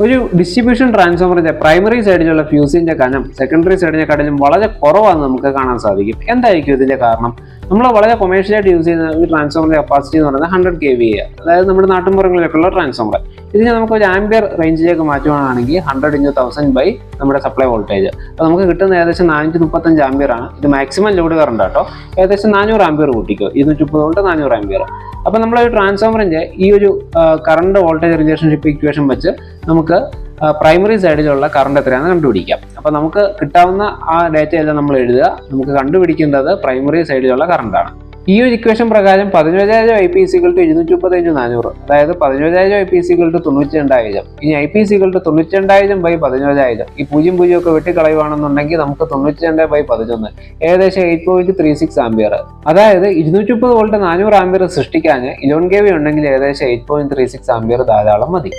ഒരു distribution ട്രാൻസ്ഫോമറിന്റെ primary സൈഡിലുള്ള ഫ്യൂസിന്റെ കനം സെക്കൻഡറി സൈഡിനെക്കാട്ടിലും വളരെ കുറവാണെന്ന് നമുക്ക് കാണാൻ സാധിക്കും. എന്തായിരിക്കും ഇതിന്റെ കാരണം? നമ്മൾ വളരെ കൊമേഴ്ഷ്യലായിട്ട് യൂസ് ചെയ്യുന്ന ഒരു ട്രാൻസ്ഫോമറിന്റെ കപ്പാസിറ്റി എന്ന് പറയുന്നത് ഹൺഡ്രഡ് കെ വി അതായത് നമ്മുടെ നാട്ടിൻപുറങ്ങളിലൊക്കെയുള്ള ട്രാൻസ്ഫോമർ ഇതിനെ നമുക്ക് ഒരു ആംബിയർ റേഞ്ചിലേക്ക് മാറ്റുകയാണെങ്കിൽ ഹൺഡ്രഡ് ഇന്റു തൗസൻഡ് ബൈ നമ്മുടെ സപ്ലൈ വോൾട്ടേജ് അപ്പോൾ നമുക്ക് കിട്ടുന്ന ഏകദേശം നാനൂറ്റി മുപ്പത്തഞ്ച് ആംബിയർ ആണ്. ഇത് മാക്സിമം ലോഡ് കറണ്ട് കേട്ടോ ഏകദേശം നാനൂറ് ആംബിയർ കൂട്ടിക്കോ. ഇരുന്നൂറ്റി മുപ്പത് വോൾട്ട് നാനൂറ് ആംബിയർ അപ്പോൾ നമ്മൾ ട്രാൻസ്ഫോമറിന്റെ ഈ ഒരു കറണ്ട് വോൾട്ടേജ് റിലേഷൻഷിപ്പ് ഇക്വേഷൻ വെച്ച് നമുക്ക് പ്രൈമറി സൈഡിലുള്ള കറണ്ട് എത്രയാണെന്ന് കണ്ടുപിടിക്കാം. അപ്പോൾ നമുക്ക് കിട്ടാവുന്ന ആ ഡേറ്റ എല്ലാം നമ്മൾ എഴുതുക? നമുക്ക് കണ്ടുപിടിക്കേണ്ടത് പ്രൈമറി സൈഡിലുള്ള കറണ്ടാണ് ഈ ഒരു ഇക്വേഷൻ പ്രകാരം പതിനേഴായിരം ഐ പി സികൾ ടു ഇരുന്നൂറ്റി മുപ്പത്തഞ്ച് നാനൂറ്. അതായത് പതിനേഴായിരം ഐ പി സികൾ ടു തൊണ്ണൂറ്റി രണ്ടായിരം ഇനി ഐ പി സികൾ ടു തൊണ്ണൂറ്റി രണ്ടായിരം ബൈ പതിനേഴായിരം. ഈ പൂജ്യം പൂജ്യം ഒക്കെ വെട്ടിക്കളയുവാണെന്നുണ്ടെങ്കിൽ നമുക്ക് തൊണ്ണൂറ്റി രണ്ട് ബൈ പതിനൊന്ന്. ഏകദേശം eight point three six ampere അതായത് ഇരുന്നൂറ്റി മുപ്പത് വോൾട്ട് നാനൂറ് ആംബിയർ സൃഷ്ടിക്കാൻ ഇലോൺ കെ വി ഉണ്ടെങ്കിൽ ഏകദേശം eight point three six ampere ധാരാളം മതി.